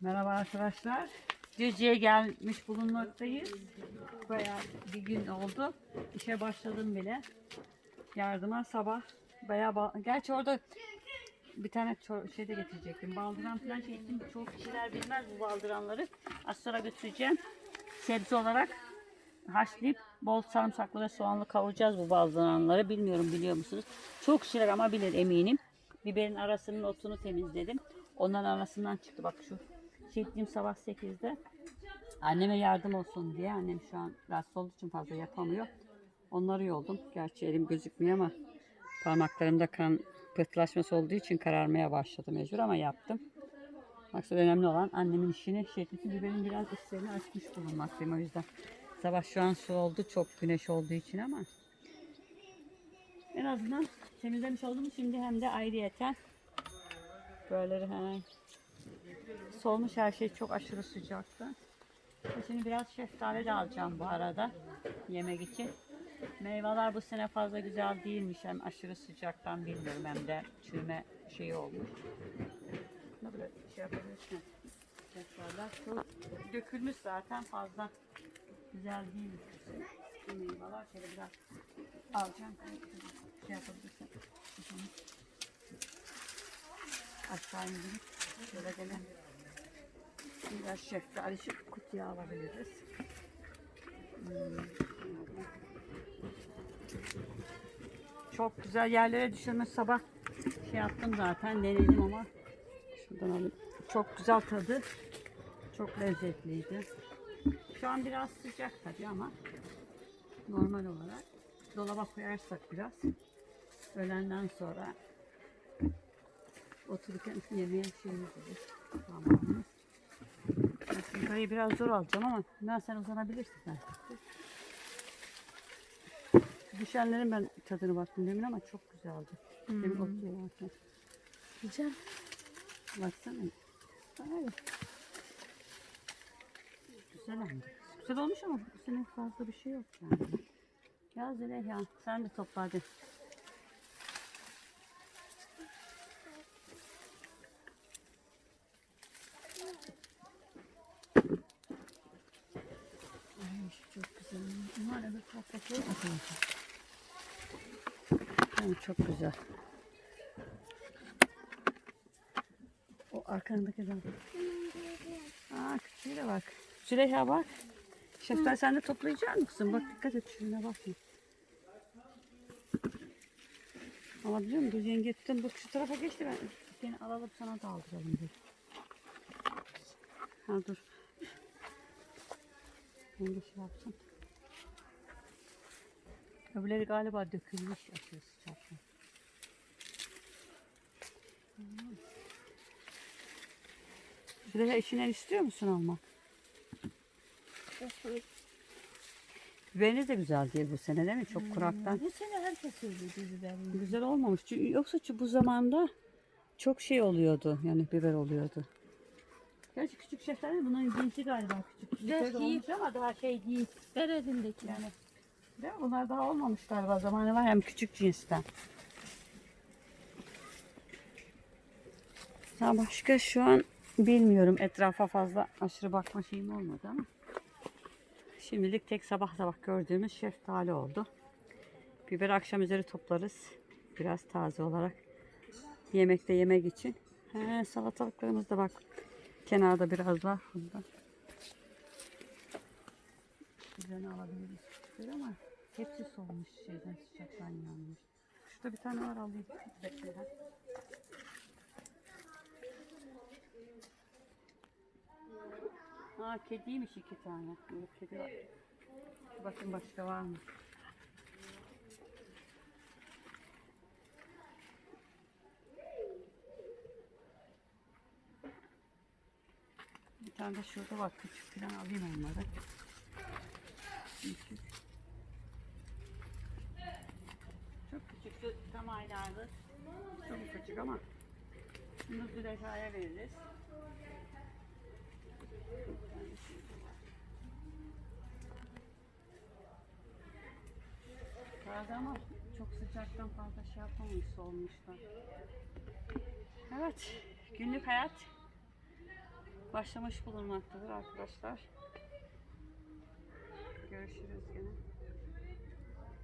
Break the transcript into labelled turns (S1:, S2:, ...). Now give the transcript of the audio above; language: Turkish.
S1: Merhaba arkadaşlar. Düzce'ye gelmiş bulunmaktayız. Bayağı bir gün oldu. İşe başladım bile. Yardıma sabah bayağı ba- Gerçi orada bir tane şey de getirecektim. Baldıran falan şey ettim. Çok kişiler bilmez bu baldıranları. Az sonra götüreceğim. Sebze olarak haşlayıp bol sarımsaklı ve soğanlı kavuracağız bu baldıranları. Bilmiyorum biliyor musunuz? Çok kişiler ama bilir eminim. Biberin arasının otunu temizledim. Onların arasından çıktı. Bak şu çektiğim sabah 8'de. Anneme yardım olsun diye. Annem şu an rahatsız olduğu için fazla yapamıyor. Onları yoldum. Gerçi elim gözükmüyor ama parmaklarımda kan pıhtılaşması olduğu için kararmaya başladı mecbur ama yaptım. Maksat önemli olan annemin işini şeklisi biberin biraz üstlerini açmış bulunmaktayım o yüzden. Sabah şu an su oldu çok güneş olduğu için ama en azından temizlemiş oldum şimdi hem de ayrıyeten böyle he, solmuş her şey çok aşırı sıcakta. Şimdi biraz şeftali de alacağım bu arada yemek için. Meyveler bu sene fazla güzel değilmiş. Hem aşırı sıcaktan bilmiyorum hem de çürüme şeyi olmuş. Böyle şey yapabilirsin. Şeftaliler çok dökülmüş zaten fazla güzel sene. Bu meyveler şöyle biraz alacağım. Şey yapabilirsin. Aşağı indirip şöyle gene biraz şeftali şu kutuya alabiliriz. Çok güzel yerlere düşürmüş sabah şey yaptım zaten denedim ama şuradan alayım. Çok güzel tadı. Çok lezzetliydi. Şu an biraz sıcak tabii ama normal olarak dolaba koyarsak biraz öğlenden sonra otururken yemeğe şeyimiz olur. Tamamımız. Yukarıyı biraz zor alacağım ama ben sen uzanabilirsin sen. Düşenlerin ben tadına baktım demin ama çok güzeldi. Demin oturuyor zaten.
S2: Güzel.
S1: Baksana. Ay. Güzel hem. Güzel olmuş ama sene fazla bir şey yok yani. Ya Züleyha sen de topla hadi. Ay şu çok güzel. Bunlar öbür taraftaki. Yani çok güzel. O arkandaki de. Aa küçüğü de bak. Züleyha bak. Şeftali sen de toplayacak mısın? Bak dikkat et şuna bakma. Alabiliyor musun? Dur yenge tutun. Bak şu tarafa geçti ben. Seni alalım sana da aldıralım dur. Ha dur. Yenge şey yapsın. Öbürleri galiba dökülmüş aşırı sıcaktan. Züleyha işinden istiyor musun almak? Biberiniz de güzel değil bu sene değil mi? Çok kuraktan.
S2: Bu sene herkes söylüyor biberin.
S1: Güzel olmamış. Çünkü yoksa şu bu zamanda çok şey oluyordu. Yani biber oluyordu. Gerçi küçük şeftali bunun cinsi galiba küçük. Küçük
S2: Belki-
S1: olmuş ama daha şey değil.
S2: Beredindeki.
S1: Yani değil mi? Bunlar daha olmamış galiba. Zamanı var hem küçük cinsten. Ya başka şu an bilmiyorum. Etrafa fazla aşırı bakma şeyim olmadı ama. Şimdilik tek sabah sabah gördüğümüz şeftali oldu. Biber akşam üzeri toplarız. Biraz taze olarak. Yemekte yemek için. He, salatalıklarımız da bak. Kenarda biraz var. Bundan. Üzerine alabiliriz küçükleri ama hepsi solmuş şeyden sıcaktan yanmış. Şurada bir tane var alayım. Bekleden. Ha kediymiş iki tane. Evet, kedi var. Bakın başka var mı? Bir tane de şurada var. Küçük falan alayım onları. Küçük. Çok küçük. Tam aylardır. Çok küçük ama. Şunu Züleyha'ya veririz. Taze ama çok sıcaktan fazla şey yapmamış olmuşlar. Evet, günlük hayat başlamış bulunmaktadır arkadaşlar. Görüşürüz yine.